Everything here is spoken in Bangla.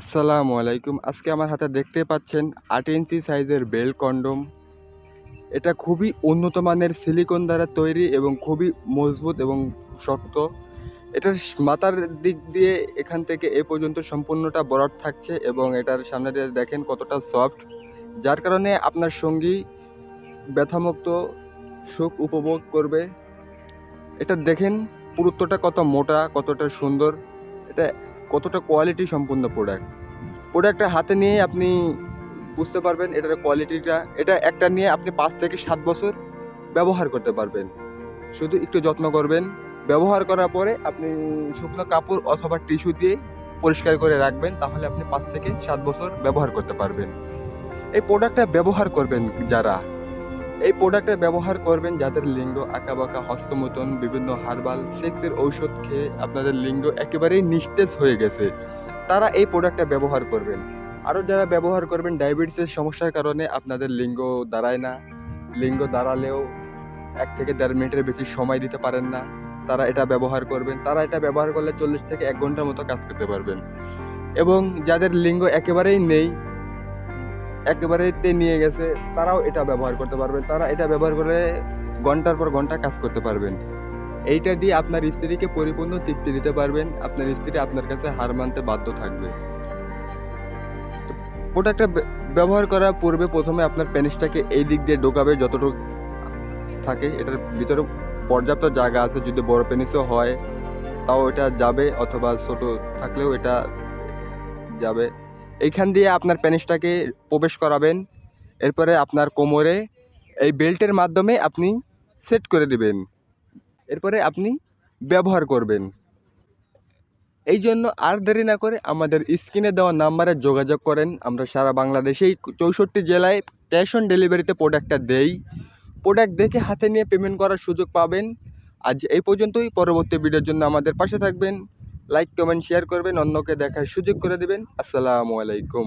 আসসালামু আলাইকুম। আজকে আমার হাতে দেখতে পাচ্ছেন আট ইঞ্চি সাইজের বেল কন্ডম। এটা খুবই উন্নত মানের সিলিকন দ্বারা তৈরি এবং খুবই মজবুত এবং শক্ত। এটার মাথার দিক দিয়ে এখান থেকে এ পর্যন্ত সম্পূর্ণটা বরফ থাকছে এবং এটার সামনে দিয়ে দেখেন কতটা সফট। যার কারণে আপনার সঙ্গী ব্যথামুক্ত সুখ উপভোগ করবে। এটা দেখেন পুরুত্বটা কত মোটা, কতটা সুন্দর। এটা কতটা কোয়ালিটি সম্পূর্ণ প্রোডাক্ট প্রোডাক্টটা হাতে নিয়ে আপনি বুঝতে পারবেন এটার কোয়ালিটিটা এটা একটা নিয়ে আপনি পাঁচ থেকে সাত বছর ব্যবহার করতে পারবেন। শুধু একটু যত্ন করবেন। ব্যবহার করার পরে আপনি শুকনো কাপড় অথবা টিস্যু দিয়ে পরিষ্কার করে রাখবেন, তাহলে আপনি পাঁচ থেকে সাত বছর ব্যবহার করতে পারবেন। এই প্রোডাক্টটা ব্যবহার করবেন যারা এই প্রোডাক্টটা ব্যবহার করবেন যাদের লিঙ্গ, আঁকাবাঁকা হস্তমতন বিভিন্ন হার্বাল, সেক্সের ঔষধ খেয়ে আপনাদের লিঙ্গ একেবারেই নিস্তেজ হয়ে গেছে। তারা এই প্রোডাক্টটা ব্যবহার করবেন। আরও যারা ব্যবহার করবেন ডায়াবেটিসের সমস্যার কারণে আপনাদের লিঙ্গ দাঁড়ায় না। লিঙ্গ দাঁড়ালেও এক থেকে দেড় মিনিটের বেশি সময় দিতে পারেন না। তারা এটা ব্যবহার করবেন। তারা এটা ব্যবহার করলে চল্লিশ থেকে এক ঘণ্টার মতো কাজ করতে পারবেন। এবং যাদের লিঙ্গ একেবারেই নেই একেবারেতে নিয়ে গেছে, তারাও এটা ব্যবহার করতে পারবেন। তারা এটা ব্যবহার করে ঘণ্টার পর ঘণ্টা কাজ করতে পারবেন। এইটা দিয়ে আপনার স্ত্রীকে পরিপূর্ণ তৃপ্তি দিতে পারবেন, আপনার স্ত্রী আপনার কাছে হার মানতে বাধ্য থাকবে। প্রোডাক্টটা ব্যবহার করার পূর্বে প্রথমে আপনার পেনিসটাকে এই দিক দিয়ে ঢোকাবে যতটুকু থাকে, এটার ভিতরে পর্যাপ্ত জায়গা আছে, যদি বড় পেনিসও হয়, তাও এটা যাবে, অথবা ছোট থাকলেও এটা যাবে। এইখান দিয়ে আপনার পেনিসটাকে প্রবেশ করাবেন। এরপরে আপনার কোমরে এই বেল্টের মাধ্যমে আপনি সেট করে দেবেন। এরপরে আপনি ব্যবহার করবেন। এই জন্য আর দেরি না করে আমাদের স্ক্রিনে দেওয়া নাম্বারে যোগাযোগ করেন। আমরা সারা বাংলাদেশেই চৌষট্টি জেলায় ক্যাশ অন ডেলিভারিতে প্রোডাক্টটা দেই। প্রোডাক্ট দেখে হাতে নিয়ে পেমেন্ট করার সুযোগ পাবেন। আজ এই পর্যন্তই। পরবর্তী ভিডিওর জন্য আমাদের পাশে থাকবেন। লাইক কমেন্ট শেয়ার করবেন অন্যকে দেখার সুযোগ করে দেবেন। আসসালামু আলাইকুম।